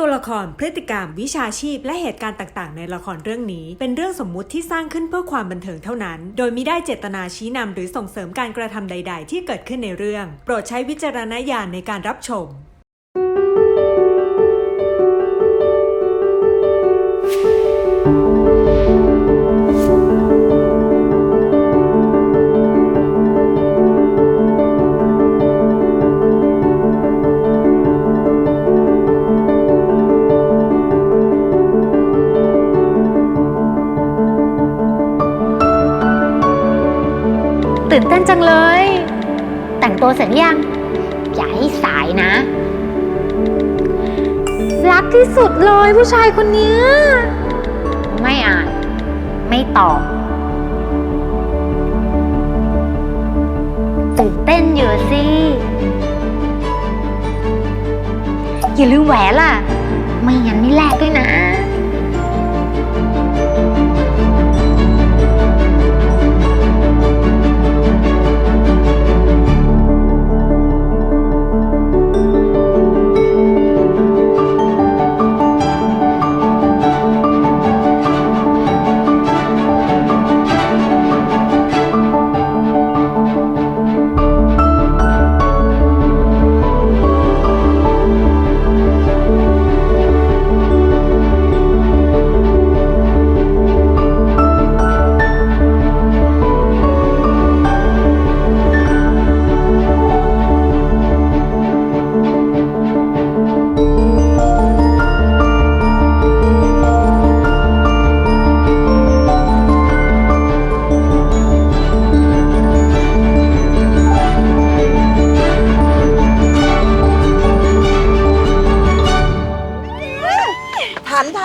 ตัวละครพฤติกรรม วิชาชีพ และเหตุการณ์ต่าง ๆ ในละครเรื่องนี้ เป็นเรื่องสมมุติที่สร้างขึ้นเพื่อความบันเทิงเท่านั้น โดยมิได้เจตนาชี้นำหรือส่งเสริมการกระทำใด ๆ ที่เกิดขึ้นในเรื่อง โปรดใช้วิจารณญาณในการรับชม นจังเลย แต่งตัวเสร็จยัง อย่าให้สายนะ รักที่สุดเลยผู้ชายคนเนี้ยไม่อ่าน ไม่ตอบตื่นเต้นอยู่สิ อย่าลืมแหวนล่ะ ไม่งั้นไม่แลกด้วยนะ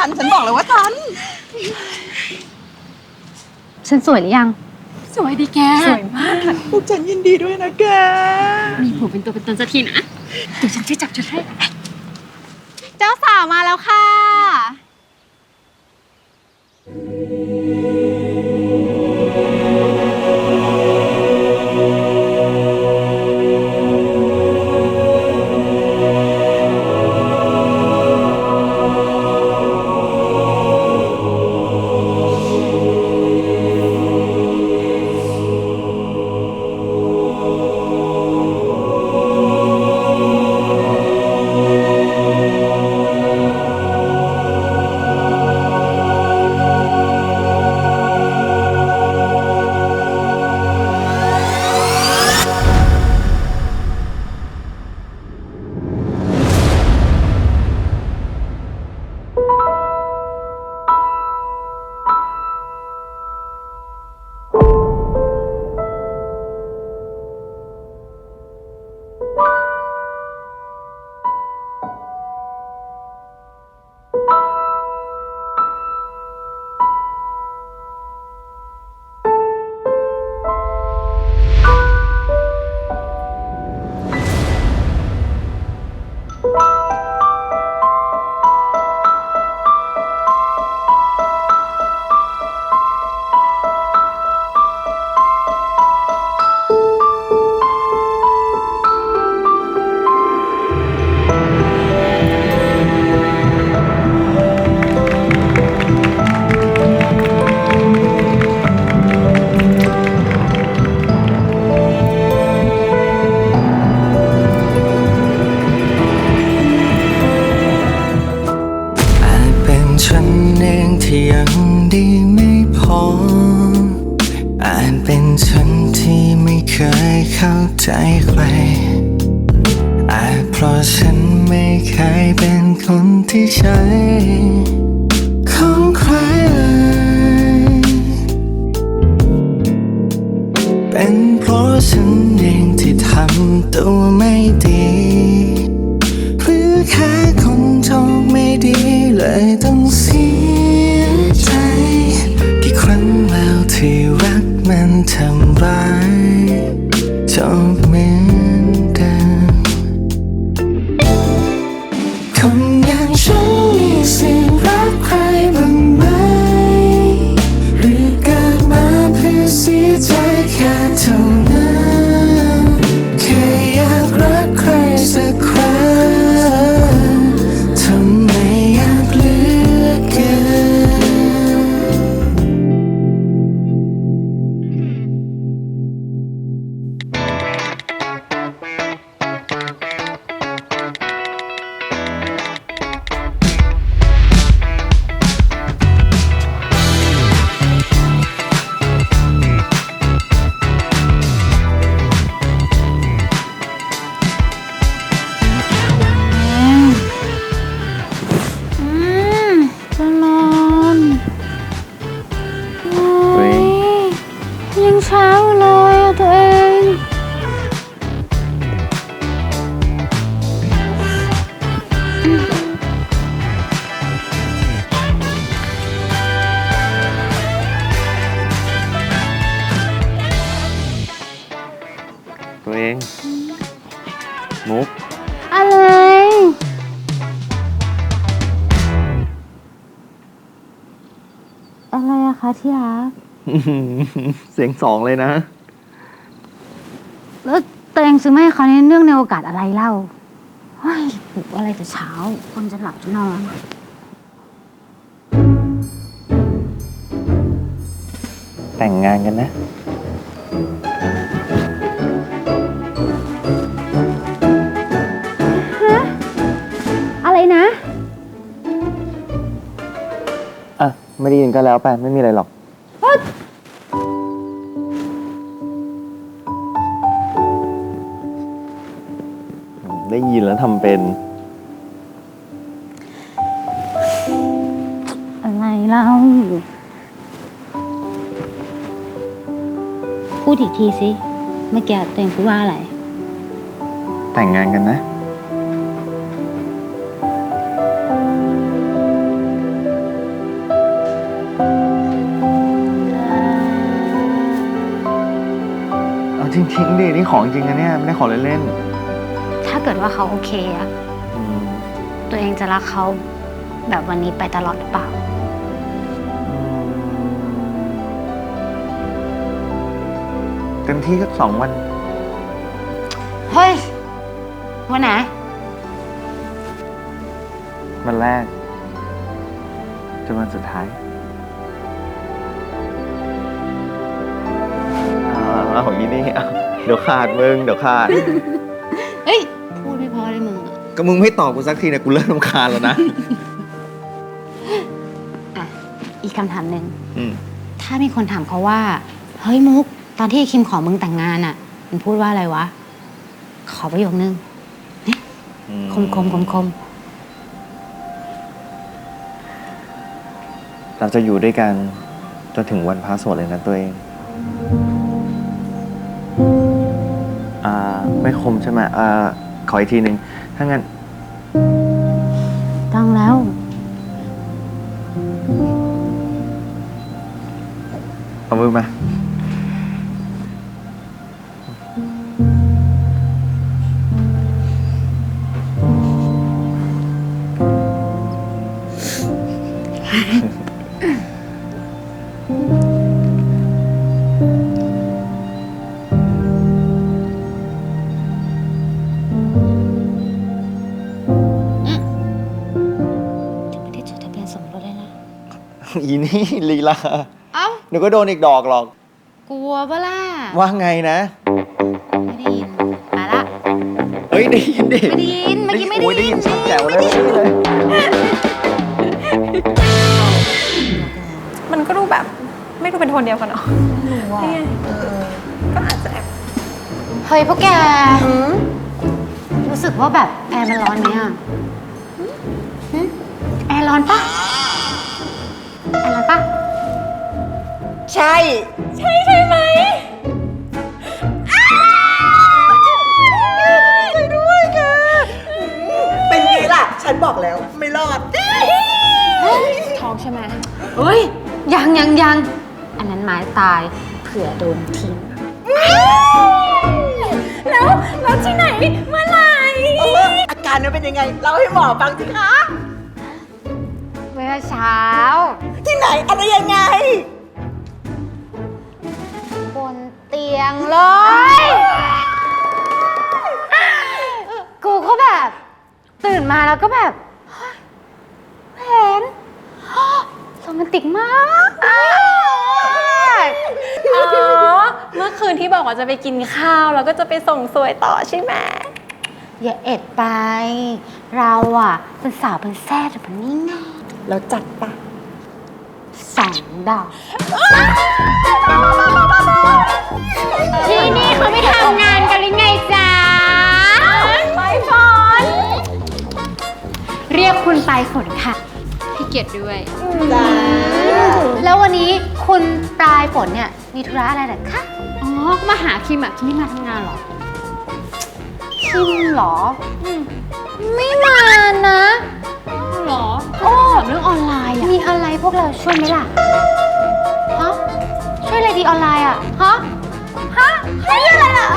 ทันทัน ฉันบอกเลยว่าทัน ฉันสวยหรือยัง สวยดีแก สวยมาก พวกฉันยินดีด้วยนะแก มีผัวเป็นตัวเป็นตนสักทีนะเดี๋ยวฉันจะจับจะให้ เจ้าสาวมาแล้วค่ะ ใจใคร อาจเพราะฉันไม่เคยเป็นคนที่ใช่ของใครเลยเป็นเพราะฉันเองที่ทำตัวไม่ดีหรือแค่คนโชคไม่ดีเลยต้องเสีย มุก อะไร อะไรอะคะที่รักเสียงสองเลยนะ แล้วตัวเองซื้อมาให้เขาในเนื่องในโอกาสอะไรเล่าเฮ้ยปลุกอะไรแต่เช้า คนจะหลับจะนอน แต่งงานกันนะ ไม่ได้ยินก็แล้วไปไม่มีอะไรหรอก ได้ยินแล้วทำเป็น อะไรเล่าพูดอีกทีสิ เมื่อกี้ตัวเองพูดว่าอะไร แต่งงานกันนะ จริงๆดินี่ของจริงนะเนี่ยไม่ได้ของเล่นถ้าเกิดว่าเขาโอเคอะๆอืมตัวเองจะรักเขาแบบวันนี้ไปตลอดหรือเปล่า เต็มที่ก็สองวัน เฮ้ย วันไหน วันแรกจนวันสุดท้าย เอาเอาของนี้นี่เอาเดี๋ยวขาดมึงเดี๋ยวขาดเฮ้ย พูดไม่พอเลยมึงอะก็มึงไม่ตอบกูสักทีเนี่ยกูเริ่มรำคาญแล้วนะอะ อีกคำถามหนึ่ง อืมถ้ามีคนถามเขาว่า เฮ้ยมุก ตอนที่คิมขอมึงแต่งงานอะมันพูดว่าอะไรวะ ขอประโยคนึงคมคมคมคมเราจะอยู่ด้วยกันจนถึงวันพาสวดเลยนะตัวเอง อ่าไม่คมใช่ไหมอ่าขออีกทีหนึ่งถ้างั้นๆต้องแล้ว เอามือมา อีนี่ลีลา เอ้าเดี๋ยวก็โดนอีกดอกหรอก กลัวปะล่ะว่าไงนะ ไม่ได้ยินมาละ เฮ้ยได้ยินดิไม่ได้ยินเมื่อกี้ไม่ได้โอ้ยได้ยิยินนชัดแจ๋วเลยเลยมันก็ดูแบบไม่ดูเป็นโทนเดียวกันเนาะนี่ไงก็อาจจะแอบเฮ้ยพวกแก รู้สึกว่าแบบแอร์มันร้อนไหมอะหึแอร์ร้อนปะ แอร์ร้อนปะใช่ ใช่ใช่ไหมช่วยด้วยค่ะเป็นไงล่ะ ฉันบอกแล้วไม่รอดท้องใช่ไหมเฮ้ย ยังยังยังอันนั้นไม้ตาย เผื่อโดนทิ้ง แล้วแล้วที่ไหนเมื่อไหร่เอออาการมันเป็นยังไงเล่าให้หมอฟังสิคะเมื่อเช้า ที่ไหนอะไรยังไง บนเตียงเลย กูก็แบบ ตื่นมาแล้วก็แบบเฮ้ยแผนโรแมนติกมากอ๋อ เมื่อคืนที่บอกว่าจะไปกินข้าว แล้วก็จะไปส่งสวยต่อใช่ไหม อย่าเอ็ดไป เราอะเป็นสาวเป็นแซ่แต่เป็นนี่ไง แล้วจัดปะสองดอกที่นี่เขาไม่ทำงานกันหรือไงจ๊ะไปฝนเรียกคุณปลายฝนค่ะพี่เกียรติด้วย จ้าแล้ววันนี้คุณปลายฝนเนี่ยมีธุระอะไรเหรอคะ อ๋อ มาหาคิมอะคิมไม่มาทำงานเหรอ คิมเหรอ ไม่มานะเหรอ โอ้ถามเรื่องออนไลน์อะมีอะไรพวกเราช่วยไหมล่ะ ฮะ ช่วยอะไรดีออนไลน์อะฮะ ฮะช่วยอะไรล่ะ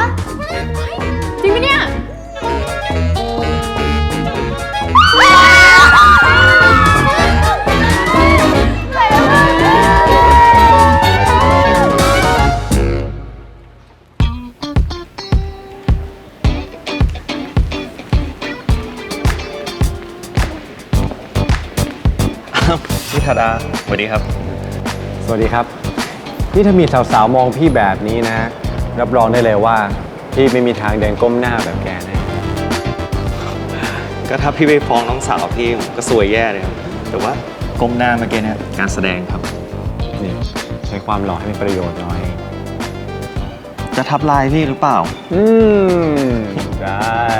พี่ธาดาสวัสดีครับ สวัสดีครับ นี่ถ้ามีสาวๆมองพี่แบบนี้นะ รับรองได้เลยว่า พี่ไม่มีทางเดินก้มหน้าแบบแกแน่ก็ถ้าพี่ไปฟ้องน้องสาวพี่ก็สวยแย่เลยครับแต่ว่าก้มหน้าเมื่อกี้เนี่ยการแสดงครับ นี่ใช้ความหล่อให้เป็นประโยชน์หน่อย จะทับลายพี่หรือเปล่า อืม ได้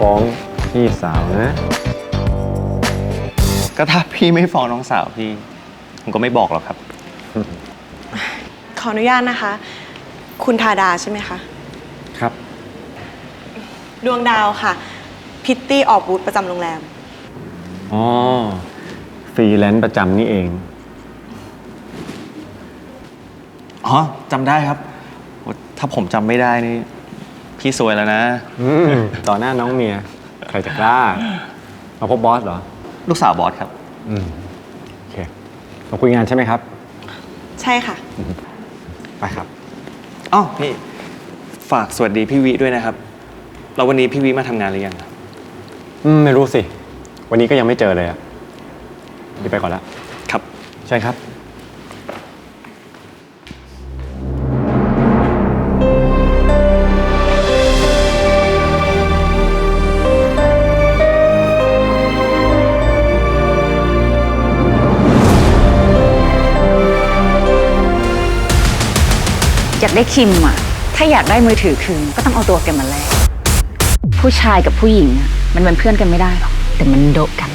ฟ้องพี่สาวนะ ก็ถ้าพี่ไม่ฟ้องน้องสาวพี่ ผมก็ไม่บอกหรอกครับ ขออนุญาตนะคะ คุณทาดาใช่ไหมคะ ครับ ดวงดาวค่ะ พิตตี้ออกบูธประจำโรงแรม อ๋อ ฟรีแลนซ์ประจำนี่เอง อ๋อจำได้ครับโอ้ถ้าผมจำไม่ได้นี่ พี่สวยแล้วนะ อืมต่อหน้าน้องเมีย ใครจะกล้า มาพบบอสเหรอ ลูกสาวบอสครับ อืมโอเคมาคุยงานใช่ไหมครับ ใช่ค่ะ ไปครับอ๋อพี่ฝากสวัสดีพี่วิด้วยนะครับแล้ววันนี้พี่วิมาทำงานหรือยังครับอืมไม่รู้สิ วันนี้ก็ยังไม่เจอเลยอะเดี๋ยวไปก่อนละครับ ใช่ครับ อยากได้คิมอะ ถ้าอยากได้มือถือคืนก็ต้องเอาตัวแกมาแลกผู้ชายกับผู้หญิงอะมันเป็นเพื่อนกันไม่ได้หรอก แต่มันโดะกัน